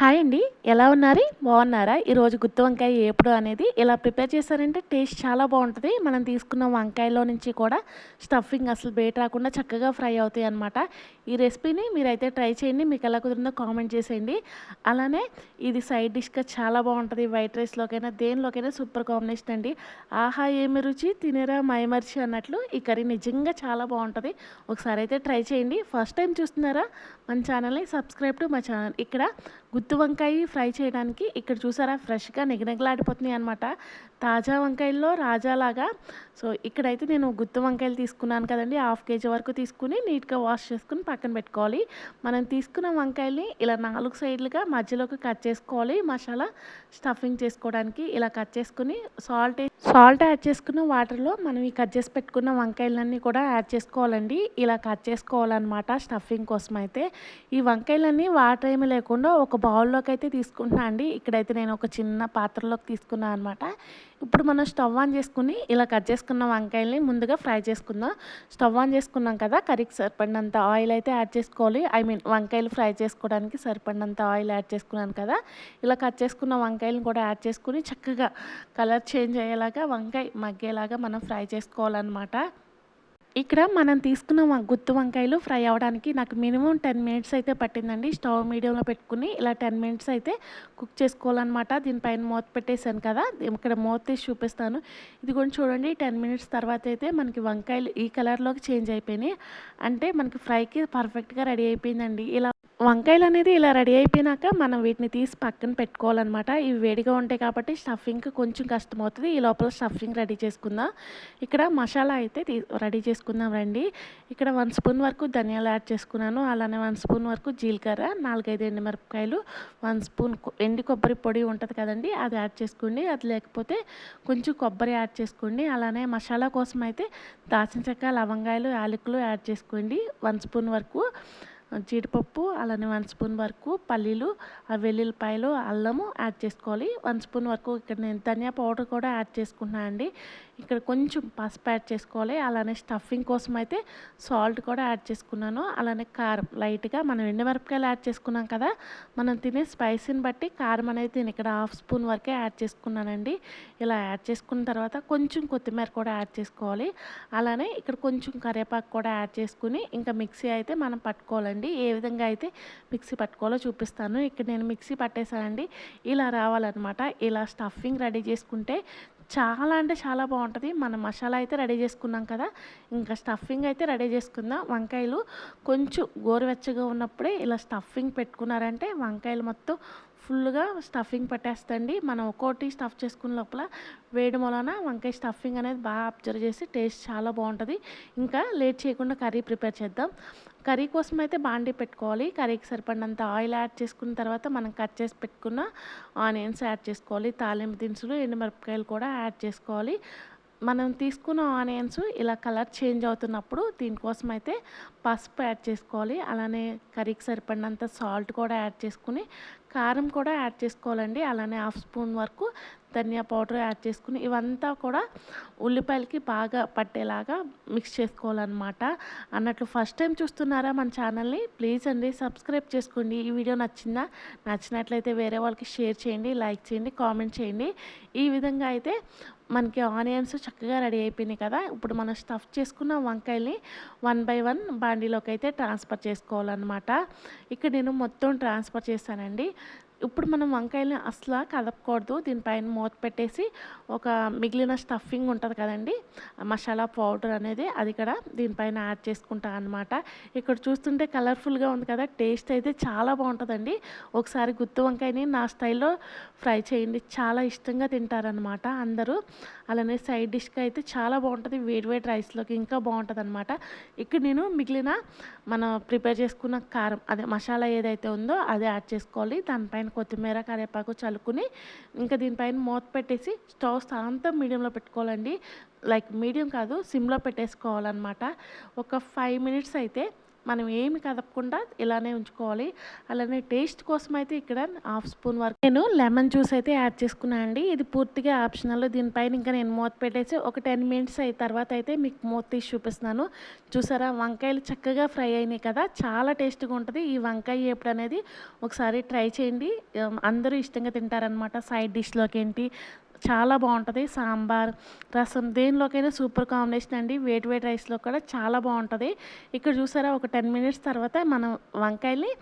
Hi అండి. ఎలా ఉన్నారు? బాగున్నారా? ఈరోజు గుత్తి వంకాయ ఎప్పుడు అనేది ఇలా ప్రిపేర్ చేశారంటే టేస్ట్ చాలా బాగుంటుంది. మనం తీసుకున్న వంకాయలో నుంచి కూడా స్టఫింగ్ అసలు బయట రాకుండా చక్కగా ఫ్రై అవుతాయి అనమాట ఈ రెసిపీని మీరైతే ట్రై చేయండి. మీకు ఎలా కుదిరిందో కామెంట్ చేసేయండి. అలానే ఇది సైడ్ డిష్గా చాలా బాగుంటుంది. వైట్ రైస్లోకైనా దేనిలోకైనా సూపర్ కాంబినేషన్ అండి. ఆహా ఏమి రుచి? తినేరా మైమర్చి అన్నట్లు ఈ కర్రీ నిజంగా చాలా బాగుంటుంది. ఒకసారి అయితే ట్రై చేయండి. ఫస్ట్ టైం చూస్తున్నారా? మన ఛానల్ని సబ్స్క్రైబ్ టు మా ఛానల్. ఇక్కడ గుత్తి వంకాయ ఫ్రై చేయడానికి ఇక్కడ చూసారా ఫ్రెష్గా నిగనగలాడిపోతున్నాయి అనమాట తాజా వంకాయల్లో రాజాలాగా. సో ఇక్కడైతే నేను గుత్తి వంకాయలు తీసుకున్నాను కదండి హాఫ్ కేజీ వరకు తీసుకుని నీట్గా వాష్ చేసుకుని పక్కన పెట్టుకోవాలి. మనం తీసుకున్న వంకాయల్ని ఇలా నాలుగు సైడ్లుగా మధ్యలోకి కట్ చేసుకోవాలి. మసాలా స్టఫింగ్ చేసుకోవడానికి ఇలా కట్ చేసుకుని సాల్ట్ సాల్ట్ యాడ్ చేసుకున్న వాటర్లో మనం ఈ కట్ చేసి పెట్టుకున్న వంకాయలన్నీ కూడా యాడ్ చేసుకోవాలండి. ఇలా కట్ చేసుకోవాలన్నమాట స్టఫింగ్ కోసం అయితే. ఈ వంకాయలన్నీ వాటర్ ఏమి లేకుండా ఒక బౌల్లోకి అయితే తీసుకుంటున్నా అండి. ఇక్కడైతే నేను ఒక చిన్న పాత్రలోకి తీసుకున్నాను అనమాట ఇప్పుడు మనం స్టవ్ ఆన్ చేసుకుని ఇలా కట్ చేసుకున్న వంకాయల్ని ముందుగా ఫ్రై చేసుకుందాం. స్టవ్ ఆన్ చేసుకున్నాం కదా కర్రీకి సరిపడినంత ఆయిల్ అయితే యాడ్ చేసుకోవాలి. ఐ మీన్ వంకాయలు ఫ్రై చేసుకోవడానికి సరిపడినంత ఆయిల్ యాడ్ చేసుకున్నాను కదా. ఇలా కట్ చేసుకున్న వంకాయలను కూడా యాడ్ చేసుకుని చక్కగా కలర్ చేంజ్ అయ్యేలాగా వంకాయ మగ్గేలాగా మనం ఫ్రై చేసుకోవాలన్నమాట. ఇక్కడ మనం తీసుకున్న గుత్తు వంకాయలు ఫ్రై అవ్వడానికి నాకు మినిమం టెన్ మినిట్స్ అయితే పట్టిందండి. స్టవ్ మీడియంలో పెట్టుకుని ఇలా టెన్ మినిట్స్ అయితే కుక్ చేసుకోవాలన్నమాట. దీనిపైన మూత పెట్టేశాను కదా ఇక్కడ మూత తీసి చూపిస్తాను. ఇది కొంచెం చూడండి టెన్ మినిట్స్ తర్వాత అయితే మనకి వంకాయలు ఈ కలర్లోకి చేంజ్ అయిపోయినాయి. అంటే మనకి ఫ్రైకి పర్ఫెక్ట్గా రెడీ అయిపోయిందండి. ఇలా వంకాయలు అనేది ఇలా రెడీ అయిపోయినాక మనం వీటిని తీసి పక్కన పెట్టుకోవాలన్నమాట. ఇవి వేడిగా ఉంటాయి కాబట్టి స్టఫింగ్ కొంచెం కష్టమవుతుంది. ఈ లోపల స్టఫింగ్ రెడీ చేసుకుందాం. ఇక్కడ మసాలా అయితే రెడీ చేసుకుందాం రండి ఇక్కడ వన్ స్పూన్ వరకు ధనియాలు యాడ్ చేసుకున్నాను. అలానే వన్ స్పూన్ వరకు జీలకర్ర నాలుగైదు ఎండుమిరపకాయలు వన్ స్పూన్ ఎండి కొబ్బరి పొడి ఉంటుంది కదండి అది యాడ్ చేసుకోండి. అది లేకపోతే కొంచెం కొబ్బరి యాడ్ చేసుకోండి. అలానే మసాలా కోసం అయితే దాచిన చెక్క లవంగాయలు యాలకులు యాడ్ చేసుకోండి. వన్ స్పూన్ వరకు జీడిపప్పు అలానే వన్ స్పూన్ వరకు పల్లీలు వెల్లుల్లిపాయలు అల్లము యాడ్ చేసుకోవాలి. వన్ స్పూన్ వరకు ఇక్కడ నేను ధనియా పౌడర్ కూడా యాడ్ చేసుకుంటున్నాను అండి ఇక్కడ కొంచెం పసుపు యాడ్ చేసుకోవాలి. అలానే స్టఫింగ్ కోసం అయితే సాల్ట్ కూడా యాడ్ చేసుకున్నాను. అలానే కారం లైట్గా మనం ఎండు మిరపకాయలు యాడ్ చేసుకున్నాం కదా మనం తినే స్పైసీని బట్టి కారం అనేది నేను ఇక్కడ హాఫ్ స్పూన్ వరకే యాడ్ చేసుకున్నానండి. ఇలా యాడ్ చేసుకున్న తర్వాత కొంచెం కొత్తిమీర కూడా యాడ్ చేసుకోవాలి. అలానే ఇక్కడ కొంచెం కరివేపాకు కూడా యాడ్ చేసుకుని ఇంకా మిక్సీ అయితే మనం పట్టుకోవాలండి. ఏ విధంగా అయితే మిక్సీ పట్టుకోవాలో చూపిస్తాను. ఇక్కడ నేను మిక్సీ పట్టేశానండి. ఇలా రావాలన్నమాట. ఇలా స్టఫింగ్ రెడీ చేసుకుంటే చాలా అంటే చాలా బాగుంటుంది. మన మసాలా అయితే రెడీ చేసుకున్నాం కదా ఇంకా స్టఫింగ్ అయితే రెడీ చేసుకుందాం. వంకాయలు కొంచెం గోరువెచ్చగా ఉన్నప్పుడే ఇలా స్టఫింగ్ పెట్టుకున్నారంటే వంకాయలు మొత్తం ఫుల్గా స్టఫింగ్ పెట్టేస్తండి. మనం ఒక్కోటి స్టఫ్ చేసుకున్న లోపల వేడి వలన వంకాయ స్టఫింగ్ అనేది బాగా అబ్జర్వ్ చేసి టేస్ట్ చాలా బాగుంటుంది. ఇంకా లేట్ చేయకుండా కర్రీ ప్రిపేర్ చేద్దాం. కర్రీ కోసం అయితే బాండీ పెట్టుకోవాలి. కర్రీకి సరిపడినంత ఆయిల్ యాడ్ చేసుకున్న తర్వాత మనం కట్ చేసి పెట్టుకున్న ఆనియన్స్ యాడ్ చేసుకోవాలి. తాలింపు దినుసులు ఎండుమిరపకాయలు కూడా యాడ్ చేసుకోవాలి. మనం తీసుకున్న ఆనియన్స్ ఇలా కలర్ చేంజ్ అవుతున్నప్పుడు దీనికోసం అయితే పసుపు యాడ్ చేసుకోవాలి. అలానే కర్రీకి సరిపడినంత సాల్ట్ కూడా యాడ్ చేసుకుని కారం కూడా యాడ్ చేసుకోవాలండి. అలానే హాఫ్ స్పూన్ వరకు ధనియా పౌడర్ యాడ్ చేసుకుని ఇవంతా కూడా ఉల్లిపాయలకి బాగా పట్టేలాగా మిక్స్ చేసుకోవాలన్నమాట. అన్నట్లు ఫస్ట్ టైం చూస్తున్నారా మన ఛానల్ని? ప్లీజ్ అండి సబ్స్క్రైబ్ చేసుకోండి. ఈ వీడియో నచ్చిందా? నచ్చినట్లయితే వేరే వాళ్ళకి షేర్ చేయండి లైక్ చేయండి కామెంట్ చేయండి. ఈ విధంగా అయితే మనకి ఆనియన్స్ చక్కగా రెడీ అయిపోయినాయి కదా. ఇప్పుడు మనం స్టఫ్ చేసుకున్న వంకాయల్ని వన్ బై వన్ బాండీలోకి అయితే ట్రాన్స్ఫర్ చేసుకోవాలన్నమాట. ఇక్కడ నేను మొత్తం ట్రాన్స్ఫర్ చేశానండి ఇప్పుడు మనం వంకాయలని అసలు కదపకూడదు దీనిపైన మూత పెట్టేసి ఒక మిగిలిన స్టఫింగ్ ఉంటుంది కదండి మసాలా పౌడర్ అనేది అది కూడా దీనిపైన యాడ్ చేసుకుంటాను అనమాట ఇక్కడ చూస్తుంటే కలర్ఫుల్గా ఉంది కదా టేస్ట్ అయితే చాలా బాగుంటుందండి. ఒకసారి గుత్తి వంకాయని నా స్టైల్లో ఫ్రై చేయండి చాలా ఇష్టంగా తింటారనమాట అందరూ. అలానే సైడ్ డిష్గా అయితే చాలా బాగుంటుంది వేడివేడి రైస్లోకి ఇంకా బాగుంటుంది అనమాట ఇక్కడ నేను మిగిలిన మనం ప్రిపేర్ చేసుకున్న కారం అదే మసాలా ఏదైతే ఉందో అది యాడ్ చేసుకోవాలి. దానిపైన కొత్తిమీర కరివేపాకు చల్లుకుని ఇంకా దీనిపైన మూత పెట్టేసి స్టవ్ స్థానంతో మీడియంలో పెట్టుకోవాలండి. లైక్ మీడియం కాదు సిమ్లో పెట్టేసుకోవాలన్నమాట. ఒక ఫైవ్ మినిట్స్ అయితే మనం ఏమి కదపకుండా ఇలానే ఉంచుకోవాలి. అలానే టేస్ట్ కోసం అయితే ఇక్కడ హాఫ్ స్పూన్ వరకు నేను లెమన్ జ్యూస్ అయితే యాడ్ చేసుకున్నాను అండి. ఇది పూర్తిగా ఆప్షనల్. దీనిపైన ఇంకా నేను మూత పెట్టేసి ఒక టెన్ మినిట్స్ అయిన తర్వాత అయితే మీకు మూత తీసి చూపిస్తున్నాను. చూసారా? వంకాయలు చక్కగా ఫ్రై అయినాయి కదా? చాలా టేస్ట్గా ఉంటుంది. ఈ వంకాయ ఎప్పుడు అనేది ఒకసారి ట్రై చేయండి. అందరూ ఇష్టంగా తింటారనమాట సైడ్ డిష్లోకి ఏంటి చాలా బాగుంటుంది. సాంబార్ రసం దేనిలోకైనా సూపర్ కాంబినేషన్ అండి. వేడి వేడి రైస్లో కూడా చాలా బాగుంటుంది. ఇక్కడ చూసారా ఒక టెన్ మినిట్స్ తర్వాత మనం వంకాయని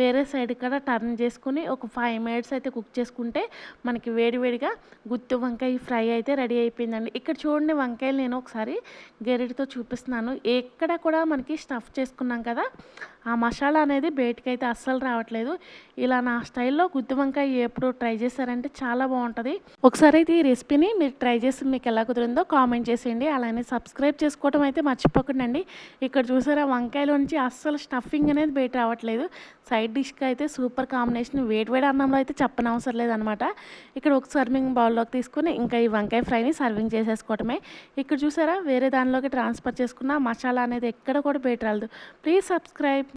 వేరే సైడ్ కూడా టర్న్ చేసుకుని ఒక ఫైవ్ మినిట్స్ అయితే కుక్ చేసుకుంటే మనకి వేడివేడిగా గుత్తి వంకాయ ఫ్రై అయితే రెడీ అయిపోయిందండి. ఇక్కడ చూడండి వంకాయలు నేను ఒకసారి గెరిటితో చూపిస్తున్నాను. ఎక్కడ కూడా మనకి స్టఫ్ చేసుకున్నాం కదా ఆ మసాలా అనేది బయటకు అయితే అస్సలు రావట్లేదు. ఇలా నా స్టైల్లో గుత్తి వంకాయ ఎప్పుడు ట్రై చేశారంటే చాలా బాగుంటుంది. ఒకసారి అయితే ఈ రెసిపీని మీరు ట్రై చేసి మీకు ఎలా కుదిరిందో కామెంట్ చేసేయండి. అలానే సబ్స్క్రైబ్ చేసుకోవడం అయితే మర్చిపోకండి ఇక్కడ చూసారా వంకాయలో నుంచి అస్సలు స్టఫింగ్ అనేది బయట రావట్లేదు. సైడ్ డిష్కి అయితే సూపర్ కాంబినేషన్ వేడివేడి అన్నంలో అయితే చెప్పనవసరం లేదనమాట. ఇక్కడ ఒక సర్వింగ్ బౌల్లోకి తీసుకుని ఇంకా ఈ వంకాయ ఫ్రైని సర్వింగ్ చేసేసుకోవటమే. ఇక్కడ చూసారా వేరే దానిలోకి ట్రాన్స్ఫర్ చేసుకున్న మసాలా అనేది ఎక్కడ కూడా బయట రాలేదు. Please subscribe.